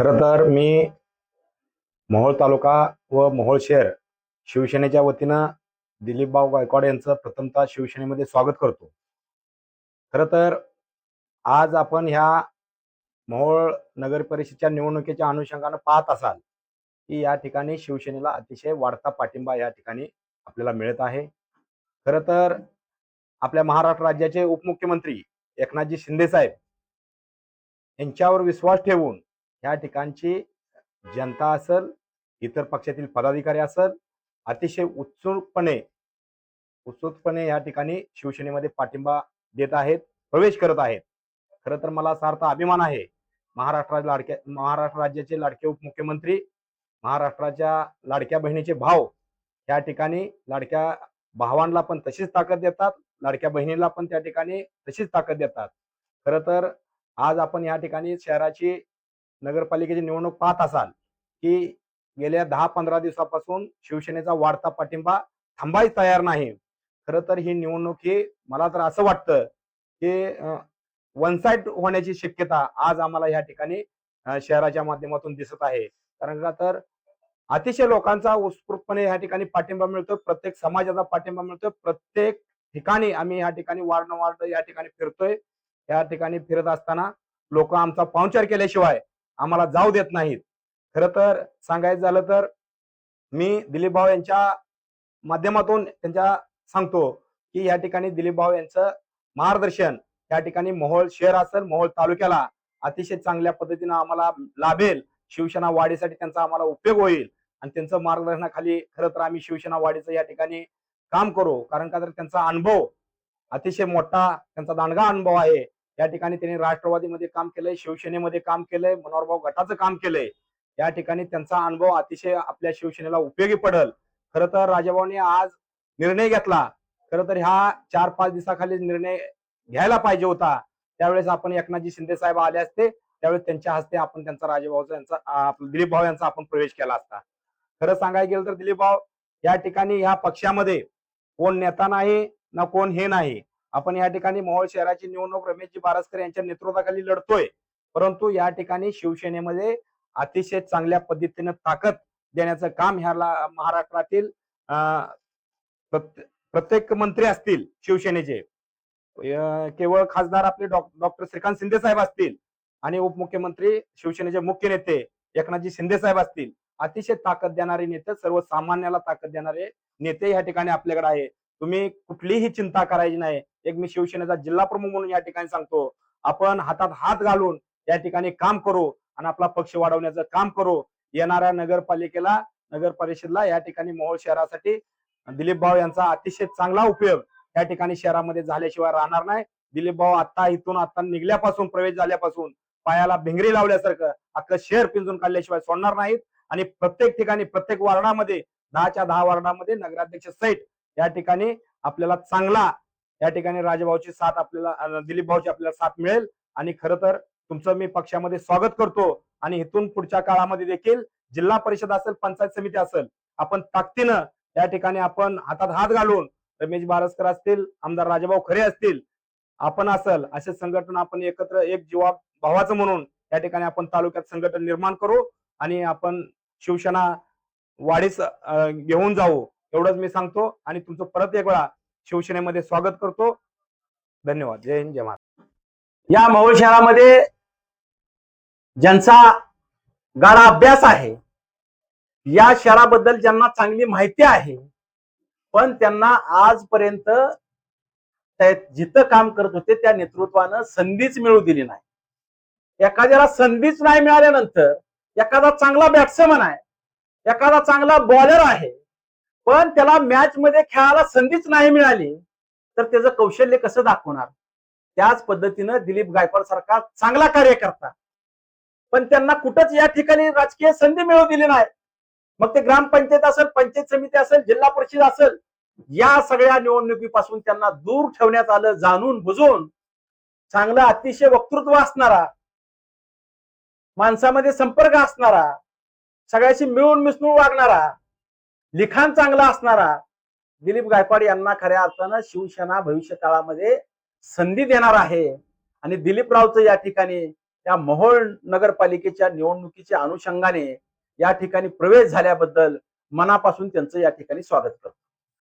खरं तर मी मोहोळ तालुका व मोहोळ शहर शिवसेनेच्या वतीनं दिलीपभाऊ गायकवाड यांचं प्रथमतः शिवसेनेमध्ये स्वागत करतो. खरं तर आज आपण ह्या मोहोळ नगर परिषदच्या निवडणुकीच्या अनुषंगानं पाहत असाल की या ठिकाणी शिवसेनेला अतिशय वाढता पाठिंबा या ठिकाणी आपल्याला मिळत आहे. खरं तर आपल्या महाराष्ट्र राज्याचे उपमुख्यमंत्री एकनाथजी शिंदे साहेब यांच्यावर विश्वास ठेवून ह्या ठिकाणची जनता असल इतर पक्षातील पदाधिकारी असल अतिशय उत्सुकपणे उत्सुकपणे या ठिकाणी शिवसेनेमध्ये पाठिंबा देत आहेत प्रवेश करत आहेत. खरं तर मला सार्थ अभिमान आहे. महाराष्ट्र लाडक्या महाराष्ट्र राज्याचे लाडके उपमुख्यमंत्री महाराष्ट्राच्या लाडक्या बहिणीचे भाव या ठिकाणी लाडक्या भावांना पण तशीच ताकद देतात लाडक्या बहिणीला पण त्या ठिकाणी तशीच ताकद देतात. खरं तर आज आपण या ठिकाणी शहराची नगरपालिकेची निवडणूक पाहत असाल की गेल्या दहा पंधरा दिवसापासून शिवसेनेचा वाढता पाठिंबा थांबायच तयार नाही. खरं तर ही निवडणूक ही मला तर असं वाटतं की वन साइड होण्याची शक्यता आज आम्हाला या ठिकाणी शहराच्या माध्यमातून दिसत आहे. कारण का तर अतिशय लोकांचा उत्स्फूर्तपणे या ठिकाणी पाठिंबा मिळतो प्रत्येक समाजाचा पाठिंबा मिळतो प्रत्येक ठिकाणी आम्ही या ठिकाणी वार्ड वार्ड या ठिकाणी फिरतोय. या ठिकाणी फिरत असताना लोक आमचा पाहुणचार केल्याशिवाय आम्हाला जाऊ देत नाहीत. खरं तर सांगायचं झालं तर मी दिलीप भाऊ यांच्या माध्यमातून त्यांच्या सांगतो की या ठिकाणी दिलीप भाऊ यांचं मार्गदर्शन या ठिकाणी मोहोळ शहर असेल मोहोळ तालुक्याला अतिशय चांगल्या पद्धतीनं आम्हाला लाभेल. शिवसेना वाढीसाठी त्यांचा आम्हाला उपयोग होईल. आणि त्यांचं मार्गदर्शनाखाली खरं तर आम्ही शिवसेना वाढीचं या ठिकाणी काम करू. कारण का तर त्यांचा अनुभव अतिशय मोठा त्यांचा दांडगा अनुभव आहे. या ठिकाणी त्यांनी राष्ट्रवादीमध्ये काम केलंय शिवसेनेमध्ये काम केलंय मनोहरभाऊ गटाचं काम केलंय. या ठिकाणी त्यांचा अनुभव अतिशय आपल्या शिवसेनेला उपयोगी पडल. खर तर राजाभाऊने आज निर्णय घेतला. खर तर ह्या चार पाच दिवसाखाली निर्णय घ्यायला पाहिजे होता. त्यावेळेस आपण एकनाथजी शिंदे साहेब आले असते. त्यावेळेस त्यांच्या हस्ते आपण त्यांचा राजाभाऊचा यांचा दिलीप भाऊ यांचा आपण प्रवेश केला असता. खरं सांगायला गेलं तर दिलीप भाऊ या ठिकाणी ह्या पक्षामध्ये कोण नेता नाही ना कोण हे नाही. आपण या ठिकाणी मोहोळ शहराची निवडणूक रमेशजी बारसकर यांच्या नेतृत्वाखाली लढतोय. परंतु या ठिकाणी शिवसेनेमध्ये अतिशय चांगल्या पद्धतीनं ताकद देण्याचं काम ह्याला महाराष्ट्रातील प्रत्येक मंत्री असतील शिवसेनेचे. केवळ खासदार आपले डॉक्टर श्रीकांत शिंदे साहेब असतील आणि उपमुख्यमंत्री शिवसेनेचे मुख्य नेते एकनाथजी शिंदे साहेब असतील. अतिशय ताकद देणारे नेते सर्वसामान्याला ताकद देणारे नेते या ठिकाणी आपल्याकडे आहे. तुम्ही कुठलीही चिंता करायची नाही. एक मी शिवसेनेचा जिल्हा प्रमुख म्हणून या ठिकाणी सांगतो आपण हातात हात घालून या ठिकाणी काम करू आणि आपला पक्ष वाढवण्याचं काम करू. येणाऱ्या नगरपालिकेला नगर परिषदला या ठिकाणी मोहोळ शहरासाठी दिलीप भाऊ यांचा अतिशय चांगला उपयोग या ठिकाणी शहरामध्ये झाल्याशिवाय राहणार नाही. दिलीप भाऊ आता इथून आता निघल्यापासून प्रवेश झाल्यापासून पायाला भिंगरी लावल्यासारखं अख्खं शहर पिंजून काढल्याशिवाय सोडणार नाहीत. आणि प्रत्येक ठिकाणी प्रत्येक वार्डामध्ये दहाच्या दहा वार्डामध्ये नगराध्यक्ष सहित या ठिकाणी आपल्याला चांगला या ठिकाणी राजभाऊची साथ आपल्याला दिलीप भाऊची आपल्याला साथ मिळेल. आणि खरं तर तुमचं मी पक्षामध्ये स्वागत करतो. आणि इथून पुढच्या काळामध्ये देखील जिल्हा परिषद असेल पंचायत समिती असेल आपण ताकदीनं या ठिकाणी आपण हातात हात घालून रमेश बारसकर असतील आमदार राजाभाऊ खरे असतील आपण असेल असे संघटन आपण एकत्र एक जीवा भावाचं म्हणून या ठिकाणी आपण तालुक्यात संघटन निर्माण करू. आणि आपण शिवसेना वाढीस घेऊन जाऊ एवढंच मी सांगतो. आणि तुमचं परत एक वेळा शिवसेनेमध्ये स्वागत करतो. धन्यवाद. जय हिंद जय महाराज या मोहोळ शहरामध्ये ज्यांचा गाडा अभ्यास आहे या शहराबद्दल ज्यांना चांगली माहिती आहे पण त्यांना आजपर्यंत जिथं काम करत होते त्या नेतृत्वानं संधीच मिळू दिली नाही. एखाद्याला संधीच नाही मिळाल्यानंतर एखादा चांगला बॅट्समन आहे एखादा चांगला बॉलर आहे पण त्याला मॅच मध्ये खेळायला संधीच नाही मिळाली तर त्याचं कौशल्य कसं दाखवणार? त्याच पद्धतीनं दिलीप गायकवाड सारखा चांगला कार्यकर्ता. पण त्यांना कुठंच या ठिकाणी राजकीय संधी मिळू दिली नाही. मग ते ग्रामपंचायत असेल पंचायत समिती असेल जिल्हा परिषद असेल या सगळ्या निवडणुकीपासून त्यांना दूर ठेवण्यात आलं जाणून बुजून चांगलं अतिशय वक्तृत्व असणारा माणसामध्ये संपर्क असणारा सगळ्याशी मिळून मिसळून वागणारा लिखाण चांगला असणारा दिलीप गायकवाड यांना खऱ्या अर्थानं शिवसेना भविष्य काळामध्ये संधी देणार आहे. आणि दिलीप रावचं या ठिकाणी या मोहोळ नगरपालिकेच्या निवडणुकीच्या अनुषंगाने या ठिकाणी प्रवेश झाल्याबद्दल मनापासून त्यांचं या ठिकाणी स्वागत करतो.